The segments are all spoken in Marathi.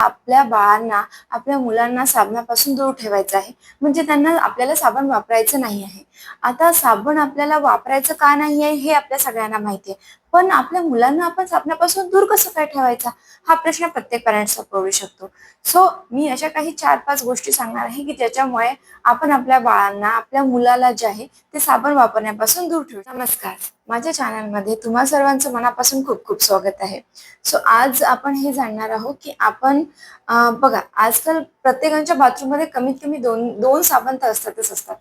आपल्या बाळांना आपल्या मुलांना साबणापासून दूर ठेवायचं आहे. म्हणजे त्यांना आपल्याला साबण वापरायचं नाही आहे. आता साबण आपल्याला वापरायचं का नाही आहे हे आपल्या सगळ्यांना माहिती आहे. पण आपल्या मुलांना आपण साबणापासून दूर कसं काय ठेवायचा? हा प्रश्न प्रत्येक पॅरेंट्सला पडू शकतो. सो मी अशा काही चार पाच गोष्टी सांगणार आहे की ज्याच्यामुळे आपण आपल्या बाळांना आपल्या मुलाला जे आहे ते साबण वापरण्यापासून दूर ठेवू नमस्कार. माझ्या चॅनलमध्ये तुम्हा सर्वांचं मनापासून खूप खूप स्वागत आहे. सो आज आपण हे जाणणार आहोत की आपण बघा आजकाल प्रत्येकाच्या बाथरूममध्ये कमीत कमी दोन दोन साबण तर असतातच असतात.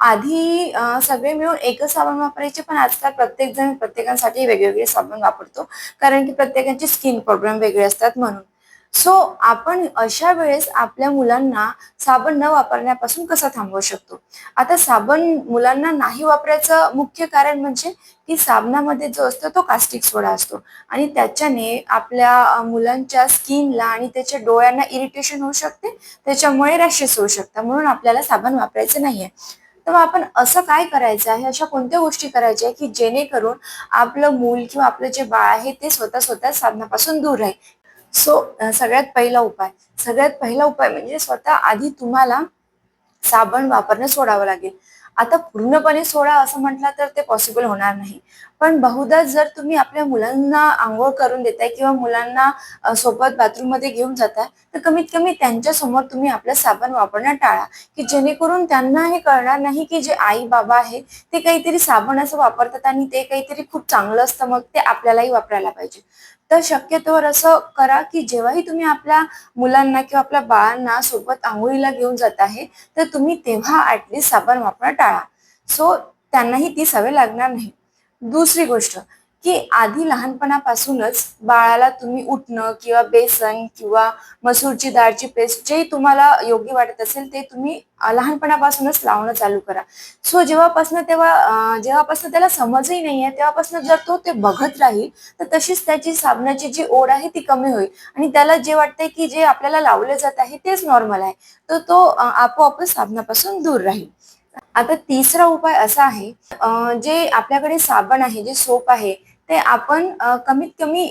आधी सगळे मिळून एकच साबण वापरायचे पण आजकाल प्रत्येक जण प्रत्येकासाठी वेगवेगळे साबण वापरतो. कारण की प्रत्येकांचे स्किन प्रॉब्लेम वेगळे असतात म्हणून. सो आपण अशा वेळेस आपल्या मुलांना साबण न वापरण्यापासून कसं थांबवू शकतो? आता साबण मुलांना नाही वापरायचं मुख्य कारण म्हणजे की साबणामध्ये जो असतो तो कास्टिक सोडा असतो. आणि त्याच्याने आपल्या मुलांच्या स्किनला आणि त्याच्या डोळ्यांना इरिटेशन होऊ शकते त्याच्यामुळे रॅशेस होऊ शकतात म्हणून आपल्याला साबण वापरायचं नाहीये. तर मग आपण असं काय करायचं आहे? अशा कोणत्या गोष्टी करायच्या आहे की जेणेकरून आपलं मूल किंवा आपलं जे बाळ आहे ते स्वतः स्वतः साबणापासून दूर राहील? सो सगळ्यात पहिला उपाय सगळ्यात पहिला उपाय म्हणजे स्वतः आधी तुम्हाला साबण वापरणं सोडावं लागेल. आता पूर्णपणे सोडा असं म्हटलं तर ते पॉसिबल होणार नाही. पण बहुधा जर तुम्ही आपल्या मुलांना आंघोळ करून देताय किंवा मुलांना सोबत बाथरूममध्ये घेऊन जाताय तर कमीत कमी त्यांच्यासमोर तुम्ही आपलं साबण वापरणं टाळा. की जेणेकरून त्यांना हे कळणार नाही की जे आई बाबा आहेत ते काहीतरी साबण असं वापरतात आणि ते काहीतरी खूप चांगलं असतं मग ते आपल्यालाही वापरायला पाहिजे. तर शक्यतोवर असं करा की जेव्हाही तुम्ही आपल्या मुलांना किंवा आपल्या बाळांना सोबत आंघोळीला घेऊन जात आहे तर तुम्ही तेव्हा ऍटलीस्ट साबण वापरणं टाळा. सो त्यांनाही ती सवय लागणार नाही. दुसरी गोष्ट की आधी लहानपणापासूनच बाळाला तुम्ही उठणं किंवा बेसन किंवा मसूरची डाळची पेस्ट जे तुम्हाला योग्य वाटत असेल ते तुम्ही लहानपणापासूनच लावणं चालू करा. सो जेव्हापासून तेव्हा जेव्हापासून त्याला समजही नाही आहे तेव्हापासून जर तो ते बघत राहील तर तशीच त्याची साबणाची जी ओढ आहे ती कमी होईल. आणि त्याला जे वाटतंय की जे आपल्याला लावले जात आहे तेच नॉर्मल आहे. तर तो आपोआपच साबणापासून दूर राहील. आता तिसरा उपाय असा आहे जे आपल्याकडे साबण आहे जे सोप आहे ते आपण कमीत कमी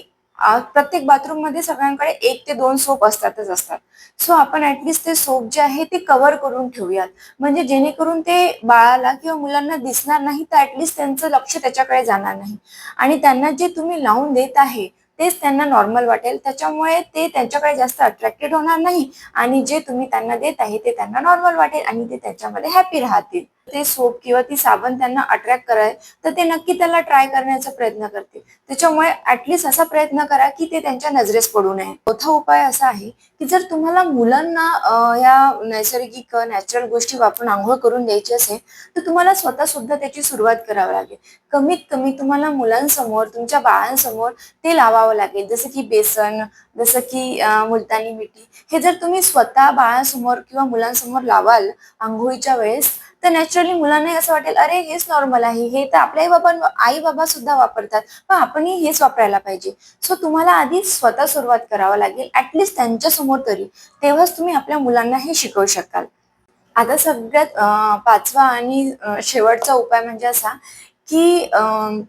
प्रत्येक बाथरूममध्ये सगळ्यांकडे एक ते दोन सोप असतातच असतात. सो आपण ऍटलिस्ट ते सोप जे आहे ते कव्हर करून ठेवूयात. म्हणजे जेणेकरून ते बाळाला किंवा मुलांना दिसणार नाही तर ऍटलिस्ट त्यांचं लक्ष त्याच्याकडे जाणार नाही. आणि त्यांना जे तुम्ही लावून देत आहे तेच त्यांना नॉर्मल वाटेल. त्याच्यामुळे ते त्यांच्याकडे जास्त अट्रॅक्टेड होणार नाही. आणि जे तुम्ही त्यांना देत आहे ते त्यांना नॉर्मल वाटेल आणि ते त्याच्यामध्ये हॅपी राहतील. ते सोप किंवा ती साबण त्यांना अट्रॅक्ट कराय तर ते नक्की त्याला ट्राय करण्याचा प्रयत्न करतील. त्याच्यामुळे ऍटलिस्ट असा प्रयत्न करा की ते त्यांच्या नजरेस पडू नये. चौथा उपाय असा आहे की जर तुम्हाला मुलांना या नैसर्गिक नॅचरल गोष्टी वापरून आंघोळ करून द्यायची असेल तर तुम्हाला स्वतः सुद्धा त्याची सुरुवात करावी लागेल. कमीत कमी तुम्हाला मुलांसमोर तुमच्या बाळांसमोर ते लावावं लागेल. जसं की बेसन जसं की मुलतानी मिठी हे जर तुम्ही स्वतः बाळांसमोर किंवा मुलांसमोर लावाल आंघोळीच्या वेळेस तर नॅचरली मुलांना असं वाटेल अरे हेच नॉर्मल आहे. हे तर आपल्या आई बाबा आई बाबा सुद्धा वापरतात. पण आपणही हेच वापरायला पाहिजे. सो तुम्हाला आधी स्वतः सुरुवात करावं लागेल ऍटलिस्ट त्यांच्यासमोर तरी. तेव्हाच तुम्ही आपल्या मुलांना हे शिकवू शकाल. आता सगळ्यात पाचवा आणि शेवटचा उपाय म्हणजे असा की अं,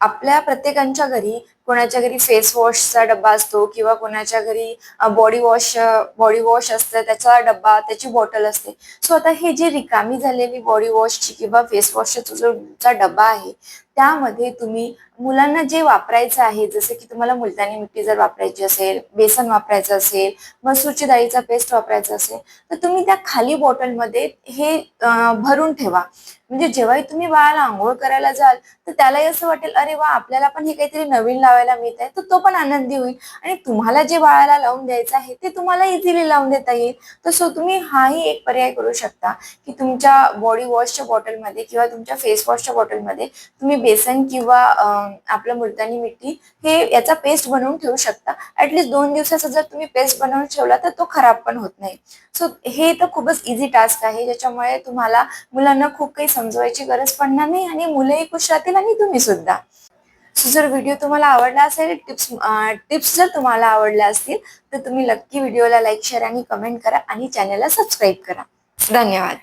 आपल्या प्रत्येकांच्या घरी कोणाच्या घरी फेस वॉशचा डब्बा असतो किंवा कोणाच्या घरी बॉडी वॉश बॉडी वॉश असतं त्याचा डब्बा त्याची बॉटल असते. सो आता हे जी रिकामी झालेली बॉडी वॉशची किंवा फेस वॉशचा जो चा डब्बा आहे त्यामध्ये तुम्ही मुलांना जे वापरायचं आहे जसं की तुम्हाला मुलतानी मिट्टी जर वापरायची असेल बेसन वापरायचं असेल मसूरची डाळीचा पेस्ट वापरायचा असेल तर तुम्ही त्या खाली बॉटलमध्ये हे भरून ठेवा. म्हणजे जेव्हाही तुम्ही बाळाला आंघोळ करायला जाल तर त्यालाही असं वाटेल अरे वा आपल्याला पण हे काहीतरी नवीन लावायला मिळत आहे तर तो पण आनंदी होईल. आणि तुम्हाला जे बाळाला लावून द्यायचं आहे ते तुम्हाला इझिली लावून देता येईल. तर सो तुम्ही हाही एक पर्याय करू शकता की तुमच्या बॉडी वॉशच्या बॉटलमध्ये किंवा तुमच्या फेस वॉशच्या बॉटलमध्ये तुम्ही बेसन किंवा आपलं मुलतानी मिट्टी हे याचा पेस्ट बनवून ठेवू शकता. ऍटलीस्ट दोन दिवसाचा जर तुम्ही पेस्ट बनवून ठेवला तर तो खराब पण होत नाही. सो हे तर खूपच इझी टास्क आहे ज्याच्यामुळे तुम्हाला मुलांना खूप काही समजवायची गरज पडणार नाही आणि मुलंही खुश राहतील आणि तुम्ही सुद्धा सो जर व्हिडिओ तुम्हाला आवडला असेल टिप्स टिप्स जर तुम्हाला आवडल्या असतील तर तुम्ही नक्की व्हिडिओला लाईक शेअर आणि कमेंट करा आणि चॅनलला सबस्क्राईब करा. धन्यवाद.